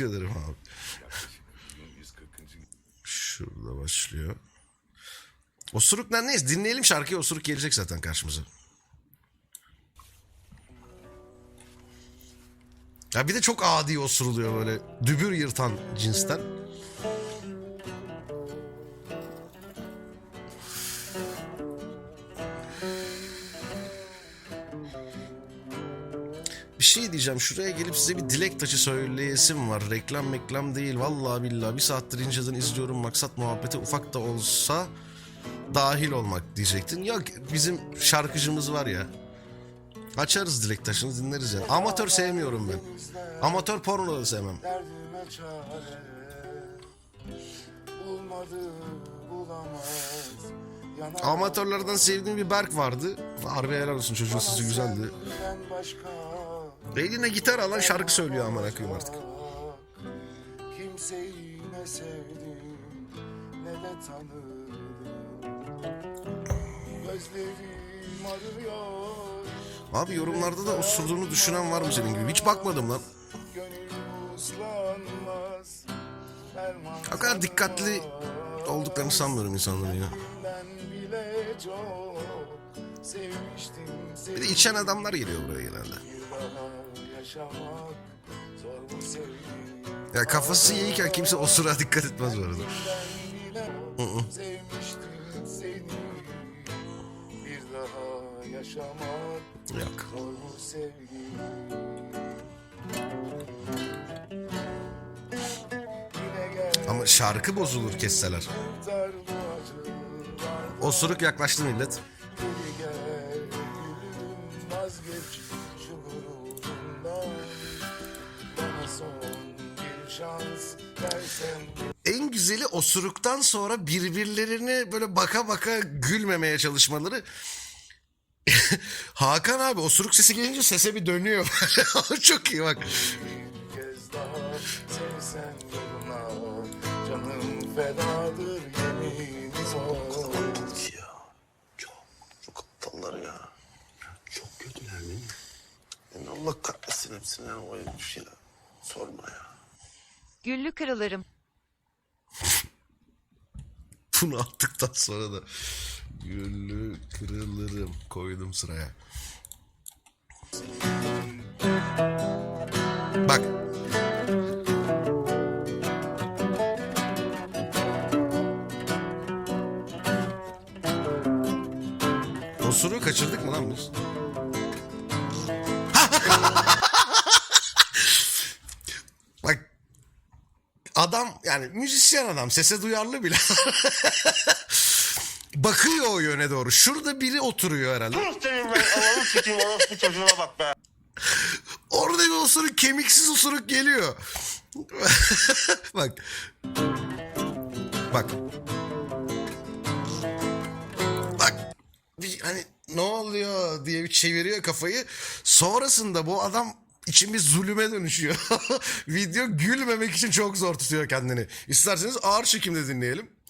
Teşekkür ederim abi. Şurada başlıyor. Osuruk'tan neyiz? Dinleyelim şarkıyı. Osuruk gelecek zaten karşımıza. Ya bir de çok adi osuruluyor böyle. Dübür yırtan cinsten. Şey diyeceğim. Şuraya gelip size bir dilek taşı söyleyesim var. Reklam meklam değil. Vallahi billahi bir saattir inceden izliyorum. Maksat muhabbete ufak da olsa dahil olmak diyecektin. Yok bizim şarkıcımız var ya. Açarız dilek taşını dinleriz yani. Amatör sevmiyorum ben. Amatör porno da sevmem. Amatörlerden sevdiğim bir Berk vardı. Harbi helal olsun çocuğun sesi güzeldi. Eline gitar alan şarkı söylüyor aman koyayım artık. Kimseyi ne sevdim ne de tanıdım Gözlerim arıyor Abi yorumlarda da osurduğunu düşünen var mı senin gibi? Hiç bakmadım lan. O kadar dikkatli olduklarını sanmıyorum insanların ya. Bir de içen adamlar geliyor buraya genelde. Ya kafası iyiyken kimse osura dikkat etmez bu arada. Yok. Ama şarkı bozulur kesseler. Osuruk yaklaştı millet. Şans versen En güzeli osuruktan sonra birbirlerine böyle baka baka gülmemeye çalışmaları. Hakan abi osuruk sesi gelince sese bir dönüyor. Çok iyi bak. bir kez daha sevsen yoluna Canım fedadır yeminimiz ol ya. Çok, çok aptallar ya. Çok kötüler değil mi? Yani Allah kahretsin hepsine. O herif ya. Sorma ya. Güllü kırılırım. Bunu attıktan sonra da güllü kırılırım koydum sıraya. Bak. Osuru kaçırdık mı adam yani müzisyen adam sese duyarlı bile. Bakıyor o yöne doğru. Şurada biri oturuyor herhalde. Senin ben Allah'ın sikiyim orospu çocuğuna bak be. Orada bir osuruk kemiksiz osuruk geliyor. Bak. Bak. Bak. Bir, hani ne oluyor diye bir çeviriyor kafayı. Sonrasında bu adam için bir zulüme dönüşüyor. Video gülmemek için çok zor tutuyor kendini. İsterseniz ağır çekimde dinleyelim.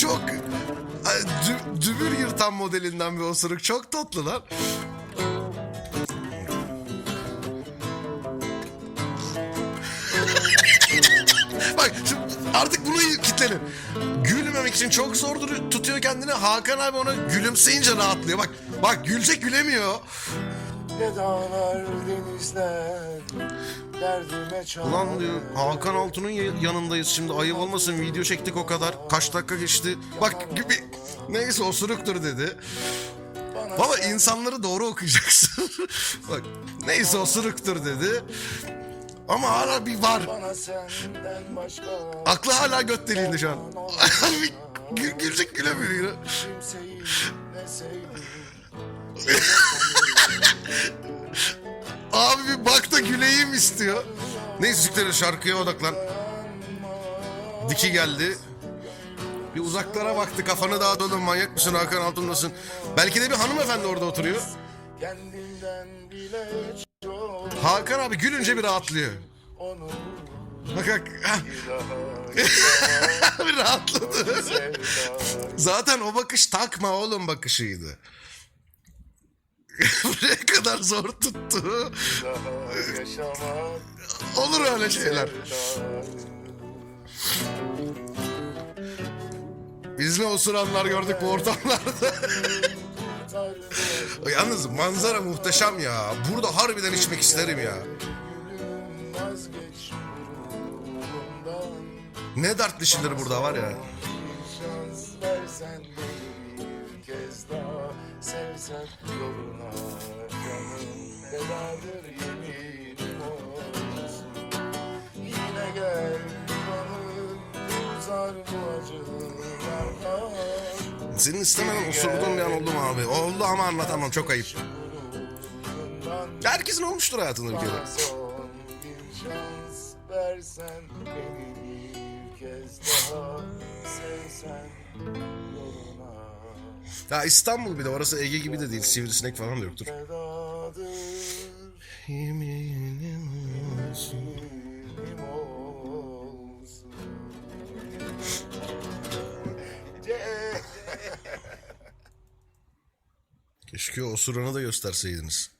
Çok dü, dübür yırtan modelinden bir osuruk. Çok tatlı lan. Artık bunu kitlenin. Gülmemek için çok zor tutuyor kendini. Hakan abi ona gülümseyince rahatlıyor. Bak bak gülecek gülemiyor. Ne dağlar denizler Derdime Ulan diyor Hakan Altun'un ya- yanındayız şimdi ayıp olmasın video çektik o kadar. Kaç dakika geçti. Bak gibi neyse osuruktur dedi. Baba insanları doğru okuyacaksın. Bak neyse osuruktur dedi. Ama hala bir var. Aklı hala göt deliğinde şu an. Gül, gülecek gülemiyor sevdim Abi bir bak da güleyim istiyor. Neyse Zükler'e şarkıya odaklan. Diki geldi. Bir uzaklara baktı kafanı dağıtalım manyak mısın Hakan Altun'dasın. Belki de bir hanımefendi orada oturuyor. Kendimden bile Hakan abi gülünce bir rahatlıyor. Bak bak. bir rahatladı. Zaten o bakış takma oğlum bakışıydı. Buraya kadar zor tuttu. Olur öyle şeyler. sevda Biz ne osuranlar gördük bu ortamlarda. Yalnız manzara muhteşem ya. Burada harbiden içmek isterim ya. Ne dert dişidir burada var ya. Yine gel bu acılardan Senin istemeden osurduğun bir an oldu mu abi? Oldu ama anlatamam çok ayıp. Herkesin olmuştur hayatında bir kere. Ya İstanbul bir de orası Ege gibi de değil. Sivrisinek falan da yoktur. Yeminim olsun. Keşke osuranı da gösterseydiniz.